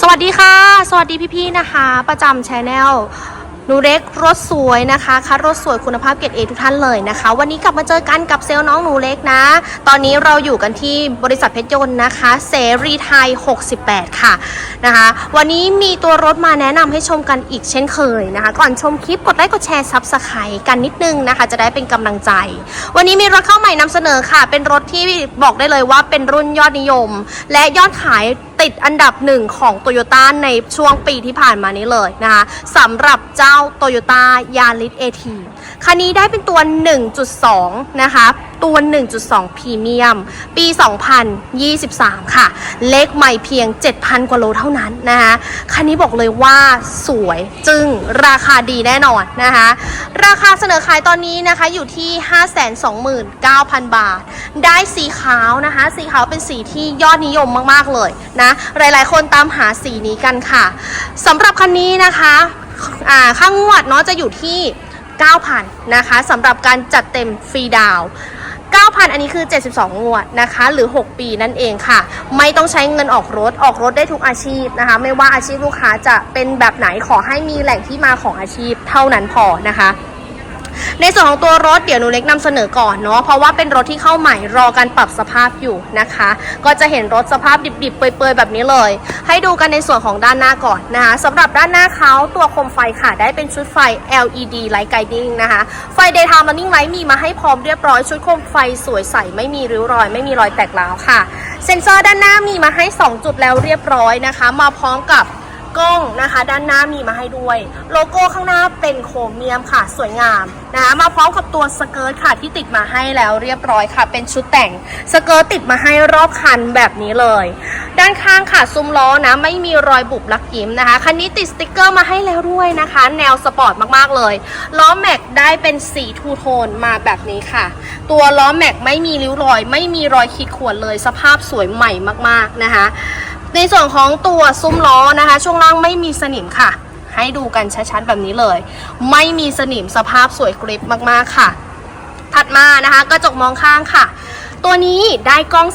สวัสดีค่ะ สวัสดีพี่ๆนะคะ ประจำชแนลหนูเล็กรถสวยนะคะคัดรถสวยคุณภาพเกรดเอทุกท่านเลยนะคะ วันนี้กลับมาเจอกันกับเซลล์น้องหนูเล็กนะ ตอนนี้เราอยู่กันที่บริษัทเพชรยนต์นะคะ เสรีไทย 68 ค่ะนะคะ วันนี้มีตัวรถมาแนะนำให้ชมกันอีกเช่นเคยนะคะ ก่อนชมคลิปกดไลค์กดแชร์ซับสไครต์กันนิดนึงนะคะ จะได้เป็นกำลังใจ วันนี้มีรถเข้าใหม่นำเสนอค่ะ เป็นรถที่บอกได้เลยว่าเป็นรุ่นยอดนิยม และยอดขายติดอันดับหนึ่งของโตโยต้าในช่วงปีที่ผ่านมานี้เลยนะคะสำหรับเจ้าโตโยต้ายาริสเอทีคันนี้ได้เป็นตัว 1.2 นะคะ ตัว 1.2 พรีเมียม ปี 2023 ค่ะ เลขใหม่เพียง 7,000 กว่าโลเท่านั้นนะคะคันนี้บอกเลยว่าสวยจึงราคาดีแน่นอนนะคะ ราคาเสนอขายตอนนี้นะคะอยู่ที่ 529,000 บาท ได้สีขาวนะคะ สีขาวเป็นสีที่ยอดนิยมมากๆเลยนะหลายๆ คนตามหาสีนี้กันค่ะสำหรับคันนี้นะคะอ่าค่างวดเนาะจะอยู่ที่9,000นะคะสำหรับการจัดเต็มฟรีดาว 9,000 อันนี้คือ 72 งวดนะคะ หรือ 6 ปีนั่นเองค่ะ ไม่ต้องใช้เงินออกรถออกรถได้ทุกอาชีพนะคะ ไม่ว่าอาชีพลูกค้าจะเป็นแบบไหนขอให้มีแหล่งที่มาของอาชีพเท่านั้นพอนะคะ ในส่วนของตัวรถเดี๋ยวหนูเล็กนำเสนอก่อนเนาะเพราะว่าเป็นรถที่เข้าใหม่รอการปรับสภาพอยู่นะคะ ก็จะเห็นรถสภาพดิบๆ เปื่อยๆ แบบนี้เลย ให้ดูกันในส่วนของด้านหน้าก่อนนะคะสำหรับด้านหน้าเขาตัวโคมไฟค่ะ ได้เป็นชุดไฟ LED Light Guiding นะคะ ไฟ Daytime Running Light มีมาให้พร้อมเรียบร้อยชุดโคมไฟสวยใสไม่มีริ้วรอย ไม่มีรอยแตกร้าวค่ะ เซ็นเซอร์ด้านหน้ามีมาให้ 2 จุดแล้วเรียบร้อยนะคะ มาพร้อมกับ กล้องนะคะ ด้านหน้ามีมาให้ด้วย โลโก้ข้างหน้าเป็นโครเมียมค่ะ สวยงามนะคะมาพร้อมกับตัวสเกิร์ตค่ะที่ติดมาให้แล้วเรียบร้อยค่ะ เป็นชุดแต่งสเกิร์ตติดมาให้รอบคันแบบนี้เลย ด้านข้างค่ะซุ้มล้อนะไม่มีรอยบุบลักยิ้มนะคะคันนี้ติดสติกเกอร์มาให้แล้วด้วยนะคะ แนวสปอร์ตมากๆเลยล้อแม็กได้เป็นสีทูโทนมาแบบนี้ค่ะ ตัวล้อแม็กไม่มีริ้วรอย ไม่มีรอยขีดข่วนเลย สภาพสวยใหม่มากๆนะคะ ในส่วนของตัวซุ้มล้อนะคะ ช่วงล่างไม่มีสนิมค่ะ ให้ดูกันชัดๆแบบนี้เลย ไม่มีสนิมสภาพสวยกริบมากๆค่ะ ถัดมานะคะ กระจกมองข้างค่ะ ตัวนี้ได้กล้อง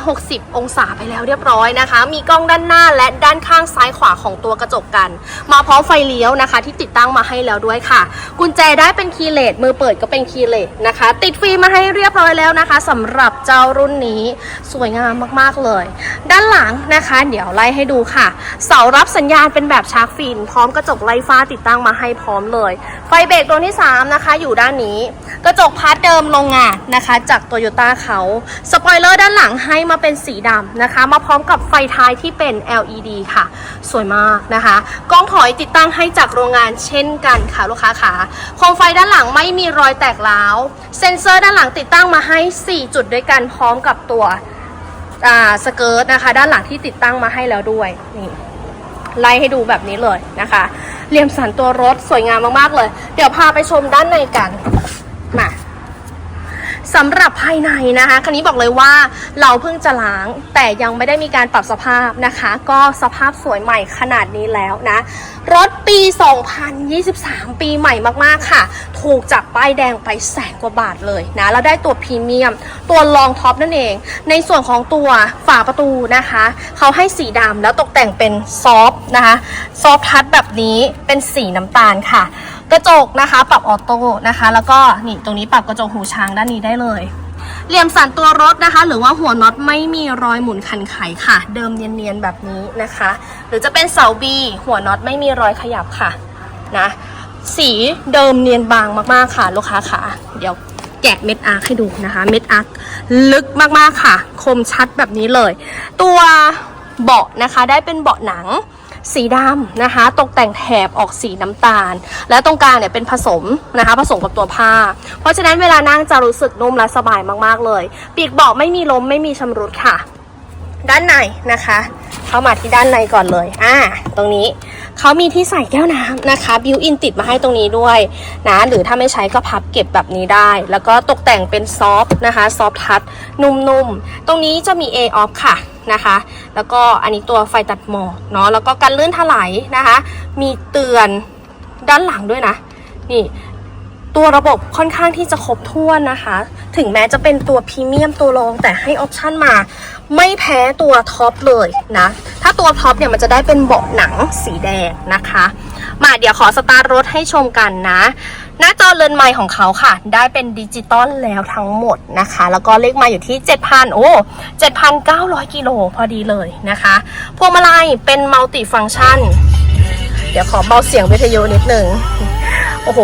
360 องศาไปแล้วเรียบร้อยนะคะ มีกล้องด้านหน้าและด้านข้างซ้ายขวาของตัวกระจกกัน มาพร้อมไฟเลี้ยวนะคะ ที่ติดตั้งมาให้แล้วด้วยค่ะ กุญแจได้เป็นคีย์เลสมือเปิดก็เป็นคีย์เลสนะคะ ติดฟิล์มมาให้เรียบร้อยแล้วนะคะสำหรับเจ้ารุ่นนี้สวยงามมากๆเลย ด้านหลังนะคะ เดี๋ยวไล่ให้ดูค่ะ เสารับสัญญาณเป็นแบบชาร์กฟิน พร้อมกระจกไล่ฟ้าติดตั้งมาให้พร้อมเลย ไฟเบรกตัวที่สามนะคะ อยู่ด้านนี้ กระจกพาร์ทเดิมโรงงานนะคะ จากโตโยต้าเขาสปอยเลอร์ด้านหลังให้มาเป็นสีดำนะคะ มาพร้อมกับไฟท้ายที่เป็น LED ค่ะ สวยมากนะคะ กล้องถอยติดตั้งให้จากโรงงานเช่นกันค่ะลูกค้าขาโคมไฟด้านหลังไม่มีรอยแตกร้าวเซ็นเซอร์ด้านหลังติดตั้งมาให้ 4 จุดด้วยกันพร้อมกับตัวสเกิร์ตนะคะ ด้านหลังที่ติดตั้งมาให้แล้วด้วยนี่ไล่ให้ดูแบบนี้เลยนะคะเหลี่ยมสันตัวรถสวยงามมากๆเลย เดี๋ยวพาไปชมด้านในกันมา สำหรับภายในนะคะ คันนี้บอกเลยว่าเราเพิ่งจะล้างแต่ยังไม่ได้มีการปรับสภาพนะคะ ก็สภาพสวยใหม่ขนาดนี้แล้วนะ รถปี 2023 ปีใหม่มากๆค่ะ ถูกจากป้ายแดงไปแสนกว่าบาทเลยนะ แล้วได้ตัวพรีเมียม ตัวลองท็อปนั่นเอง ในส่วนของตัวฝาประตูนะคะ เขาให้สีดำแล้วตกแต่งเป็นซอฟนะคะ ซอฟทัชแบบนี้เป็นสีน้ำตาลค่ะ กระจกนะคะ ปรับออโต้นะคะ แล้วก็นี่ตรงนี้ปรับกระจกหูช้างด้านนี้ได้เลย เหลี่ยมสันตัวรถนะคะ หรือว่าหัวน็อตไม่มีรอยหมุนคันไขค่ะ เดิมเนียนๆแบบนี้นะคะ หรือจะเป็นเสาบีหัวน็อตไม่มีรอยขยับค่ะนะสีเดิมเนียนบางมากๆค่ะ ลูกค้าค่ะเดี๋ยวแกะเม็ดอาร์คให้ดูนะคะ เม็ดอาร์คลึกมากๆค่ะ คมชัดแบบนี้เลย ตัวเบาะนะคะได้เป็นเบาะหนัง สีดำนะคะ ตกแต่งแถบออกสีน้ำตาล และตรงกลางเนี่ยเป็นผสมนะคะ ผสมกับตัวผ้า เพราะฉะนั้นเวลานั่งจะรู้สึกนุ่มและสบายมากๆเลย ปีกเบาะไม่มีล้มไม่มีชำรุดค่ะ ด้านในนะคะ เข้ามาที่ด้านในก่อนเลยอ่าตรงนี้เขามีที่ใส่แก้วน้ำนะคะ บิวอินติดมาให้ตรงนี้ด้วยนะ หรือถ้าไม่ใช้ก็พับเก็บแบบนี้ได้ แล้วก็ตกแต่งเป็นซอฟนะคะ ซอฟทัชนุ่มๆ ตรงนี้จะมี A off ค่ะ นะคะ แล้วก็อันนี้ตัวไฟตัดหมอกเนาะแล้วก็กันลื่นถลายนะคะ มีเตือนด้านหลังด้วยนะนี่ตัวระบบค่อนข้างที่จะครบถ้วนนะคะ ถึงแม้จะเป็นตัวพรีเมียมตัวรองแต่ให้ออปชันมา ไม่แพ้ตัวท็อปเลยนะ ถ้าตัวท็อปเนี่ยมันจะได้เป็นเบาะหนังสีแดงนะคะ มาเดี๋ยวขอสตาร์ทรถให้ชมกันนะ หน้าจอเรือนไม้ของเขาค่ะ ได้เป็นดิจิตอลแล้วทั้งหมดนะคะ แล้วก็เลขมาอยู่ที่ 7,000 โอ้ 7,900 กิโลพอดีเลยนะคะพวงมาลัยเป็นมัลติฟัง c t ชัน เดี๋ยวขอเบาเสียงวิทยุนิดหนึ่งโอ้โห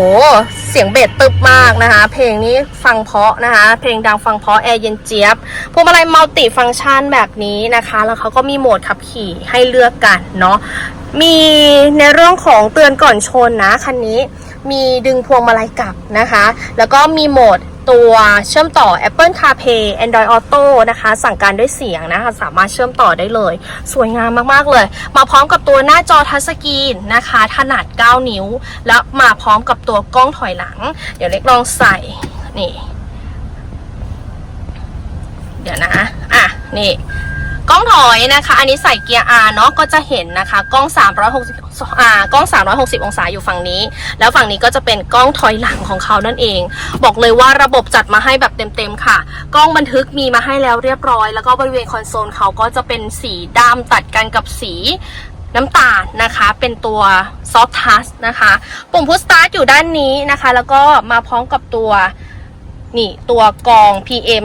เสียงเบสตึบมากนะคะ เพลงนี้ฟังเพาะนะคะ เพลงดังฟังเพาะแอร์เย็นเจี๊ยบพวงมาลัยมัลติฟัง c t ชันแบบนี้นะคะ แล้วเขาก็มีโหมดขับขี่ให้เลือกกันเนาะ มีในเรื่องของเตือนก่อนชนนะคันนี้มีดึงพวงมาลัยกลับนะคะ แล้วก็มีโหมดตัวเชื่อมต่อ Apple CarPlay Android Auto นะคะ สั่งการด้วยเสียงนะคะสามารถเชื่อมต่อได้เลย สวยงามมาก ๆ เลย มาพร้อมกับตัวหน้าจอทัชสกรีนนะคะ ขนาด 9 นิ้ว แล้วมาพร้อมกับตัวกล้องถอยหลัง เดี๋ยวเล็กลองใส่ นี่ เดี๋ยวนะ อะ นี่ กล้องถอยนะคะ อันนี้ใส่เกียร์ R เนาะก็จะเห็นนะคะกล้อง 360อ่ากล้อง 360 องศาอยู่ฝั่งนี้ แล้วฝั่งนี้ก็จะเป็นกล้องถอยหลังของเขานั่นเอง บอกเลยว่าระบบจัดมาให้แบบเต็มๆค่ะ กล้องบันทึกมีมาให้แล้วเรียบร้อย แล้วก็บริเวณคอนโซลเขาก็จะเป็นสีดำตัดกันกับสีน้ำตาลนะคะเป็นตัว Soft Touch นะคะ ปุ่ม Push Start อยู่ด้านนี้นะคะ แล้วก็มาพร้อมกับตัว นี่ตัวกรอง PM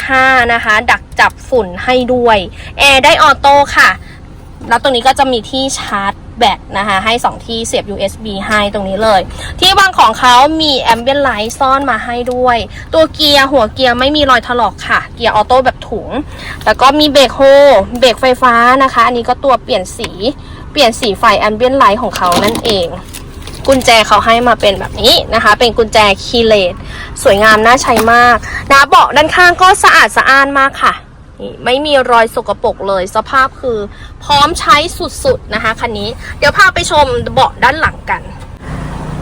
2.5 นะคะ ดักจับฝุ่นให้ด้วย แอร์ได้ออโต้ค่ะ แล้วตรงนี้ก็จะมีที่ชาร์จแบตนะคะ ให้ 2 ที่เสียบ USB ให้ตรงนี้เลย ที่วางของเขามี Ambient Light ซ่อนมาให้ด้วย ตัวเกียร์หัวเกียร์ไม่มีรอยถลอกค่ะ เกียร์ออโต้แบบถุง แล้วก็มีเบรกโฮเบรกไฟฟ้านะคะ อันนี้ก็ตัวเปลี่ยนสี เปลี่ยนสีไฟ Ambient Light ของเขานั่นเอง กุญแจเขาให้มาเป็นแบบนี้นะคะ เป็นกุญแจคีเลสสวยงามน่าใช้มากนะเบาะด้านข้างก็สะอาดสะอ้านมากค่ะไม่มีรอยสกปรกเลย สภาพคือพร้อมใช้สุดๆนะคะคันนี้ เดี๋ยวพาไปชมเบาะด้านหลังกัน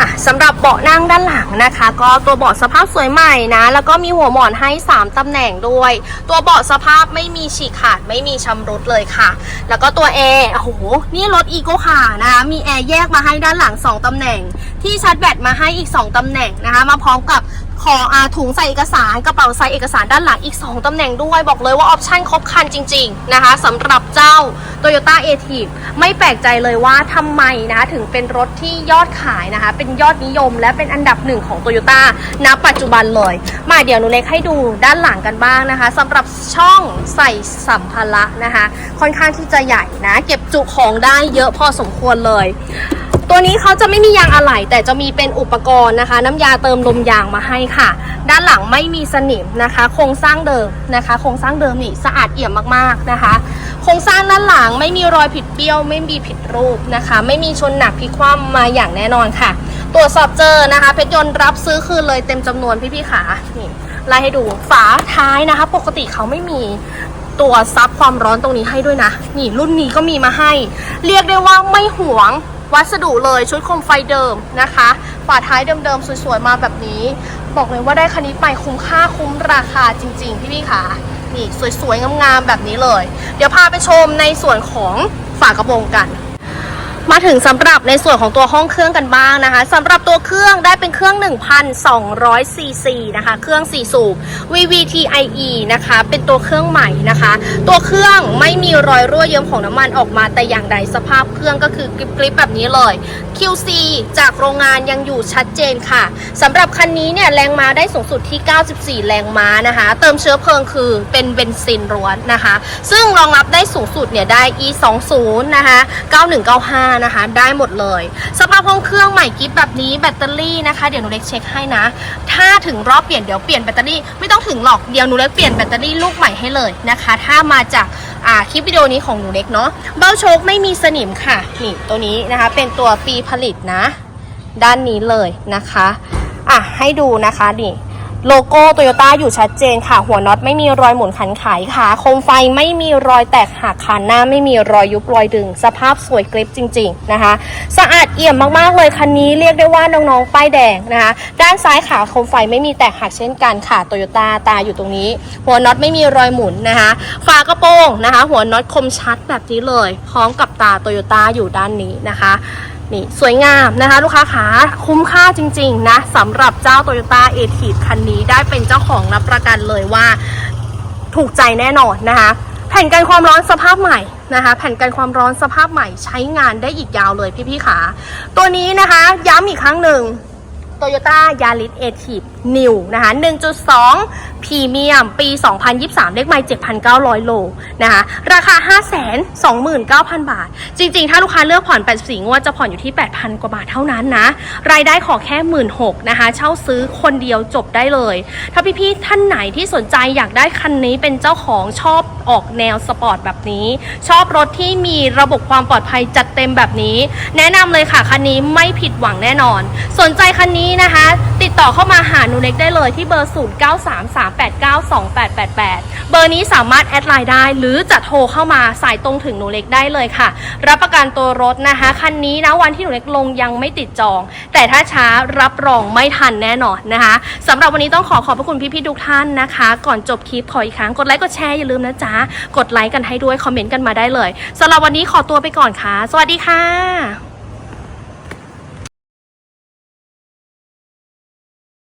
อะสำหรับเบาะนั่งด้านหลังนะคะ ก็ตัวเบาะสภาพสวยใหม่นะ แล้วก็มีหัวหมอนให้ 3 ตำแหน่งด้วย ตัวเบาะสภาพไม่มีฉีกขาดไม่มีชำรุดเลยค่ะ แล้วก็ตัวแอร์โอ้โห นี่รถอีโกคาร์นะคะมีแอร์แยกมาให้ด้านหลัง 2 ตำแหน่ง ที่ชาร์จแบตมาให้อีก 2 ตำแหน่งนะคะ มาพร้อมกับ ของอาถุงใส่เอกสารกระเป๋าใส่เอกสารด้านหลังอีก 2 ตำแหน่งด้วยบอกเลยว่าออปชั่นครบครันจริง ๆ นะคะสำหรับเจ้า Toyota a t i v ไม่แปลกใจเลยว่าทำไมนะคะถึงเป็นรถที่ยอดขายนะคะ เป็นยอดนิยมและเป็นอันดับหนึ่งของ Toyota ณปัจจุบันเลย มาเดี๋ยวหนูเล็กให้ดูด้านหลังกันบ้างนะคะสำหรับช่องใส่สัมภาระนะคะ ค่อนข้างที่จะใหญ่นะ เก็บจุของได้เยอะพอสมควรเลย ตัวนี้เขาจะไม่มียางอะไหล่แต่จะมีเป็นอุปกรณ์นะคะ น้ำยาเติมลมยางมาให้ค่ะ ด้านหลังไม่มีสนิมนะคะ โครงสร้างเดิมนะคะ โครงสร้างเดิมนี่สะอาดเอี่ยมมากๆนะคะ โครงสร้างด้านหลังไม่มีรอยผิดเบี้ยว ไม่มีผิดรูปนะคะ ไม่มีชนหนักพลิกคว่ำมาอย่างแน่นอนค่ะ ตรวจสอบเจอนะคะเพชรยนต์รับซื้อคืนเลยเต็มจำนวนพี่ๆขานี่ไล่ให้ดูฝาท้ายนะคะ ปกติเขาไม่มีตัวซับความร้อนตรงนี้ให้ด้วยนะ นี่รุ่นนี้ก็มีมาให้ เรียกได้ว่าไม่หวง วัสดุเลยชุดโคมไฟเดิมนะคะฝาท้ายเดิมๆสวยๆมาแบบนี้ บอกเลยว่าได้คันนี้ไปคุ้มค่าคุ้มราคาจริงๆพี่ๆค่ะนี่สวยๆงามๆแบบนี้เลย เดี๋ยวพาไปชมในส่วนของฝากระโปรงกัน มาถึงสำหรับในส่วนของตัวห้องเครื่องกันบ้างนะคะสำหรับตัวเครื่องได้เป็นเครื่อง 1,200 ซีซีนะคะ เครื่อง 4 สูบ VVTIE นะคะ เป็นตัวเครื่องใหม่นะคะ ตัวเครื่องไม่มีรอยรั่วเยิ้มของน้ำมันออกมาแต่อย่างใดสภาพเครื่องก็คือกริบๆแบบนี้เลย QC จากโรงงานยังอยู่ชัดเจนค่ะสำหรับคันนี้เนี่ยแรงม้าได้สูงสุดที่ 94 แรงม้านะคะ เติมเชื้อเพลิงคือเป็นเบนซินล้วนนะคะ ซึ่งรองรับได้สูงสุดเนี่ยได้ E20 นะคะ 9195นะคะ ได้หมดเลย สภาพห้องเครื่องใหม่กิฟแบบนี้แบตเตอรี่นะคะ เดี๋ยวหนูเล็กเช็คให้นะ ถ้าถึงรอบเปลี่ยนเดี๋ยวเปลี่ยนแบตเตอรี่ไม่ต้องถึงหรอกเดี๋ยวหนูเล็กเปลี่ยนแบตเตอรี่ลูกใหม่ให้เลยนะคะ ถ้ามาจากอ่าคลิปวิดีโอนี้ของหนูเล็กเนาะเบ้าโชคไม่มีสนิมค่ะนี่ตัวนี้นะคะ เป็นตัวปีผลิตนะ ด้านนี้เลยนะคะอะให้ดูนะคะนี่ โลโก้โตโยต้าอยู่ชัดเจนค่ะ หัวน็อตไม่มีรอยหมุนขันไขค่ะโคมไฟไม่มีรอยแตกหักคันหน้าไม่มีรอยยุบรอยดึง สภาพสวยกริบจริง ๆนะคะ สะอาดเอี่ยมมากๆเลยคันนี้เรียกได้ว่าน้องๆป้ายแดงนะคะ ด้านซ้ายขาโคมไฟไม่มีแตกหักเช่นกันค่ะโตโยต้าตาอยู่ตรงนี้ หัวน็อตไม่มีรอยหมุนนะคะฝากระโปรงนะคะ หัวน็อตคมชัดแบบนี้เลย พร้อมกับตาโตโยต้าอยู่ด้านนี้นะคะ นี่สวยงามนะคะ ลูกค้าขาคุ้มค่าจริง ๆ นะสำหรับเจ้า Toyota a t i v คันนี้ได้เป็นเจ้าของรับประกันเลยว่าถูกใจแน่นอนนะคะ แผ่นกันความร้อนสภาพใหม่นะคะ แผ่นกันความร้อนสภาพใหม่ใช้งานได้อีกยาวเลยพี่ๆขาตัวนี้นะคะย้ำอีกครั้งหนึ่ง Toyota Yaris a t i v New นะคะ1.2พรีเมียมปี 2023 เลขไมล์7,900 โลนะคะราคา 529,000 บาท จริงๆ ถ้าลูกค้าเลือกผ่อน 84 งวดจะผ่อนอยู่ที่ 8,000 กว่าบาทเท่านั้นนะ รายได้ขอแค่ 16,000นะคะ เช่าซื้อคนเดียวจบได้เลย ถ้าพี่ๆ ท่านไหนที่สนใจอยากได้คันนี้เป็นเจ้าของชอบออกแนวสปอร์ตแบบนี้ ชอบรถที่มีระบบความปลอดภัยจัดเต็มแบบนี้ แนะนำเลยค่ะ คันนี้ไม่ผิดหวังแน่นอน สนใจคันนี้นะคะ ติดต่อเข้ามาหาหนูเล็กได้เลยที่เบอร์0933892888 เบอร์นี้สามารถแอดไลน์ได้หรือจะโทรเข้ามาสายตรงถึงหนูเล็กได้เลยค่ะ รับประกันตัวรถนะคะคันนี้นะวันที่หนูเล็กลงยังไม่ติดจอง แต่ถ้าช้ารับรองไม่ทันแน่นอนนะคะสำหรับวันนี้ต้องขอขอบพระคุณพี่ๆทุกท่านนะคะ ก่อนจบคลิปขออีกครั้งกดไลค์กดแชร์อย่าลืมนะจ๊ะกดไลค์กันให้ด้วยคอมเมนต์กันมาได้เลยสำหรับวันนี้ขอตัวไปก่อนค่ะ สวัสดีค่ะ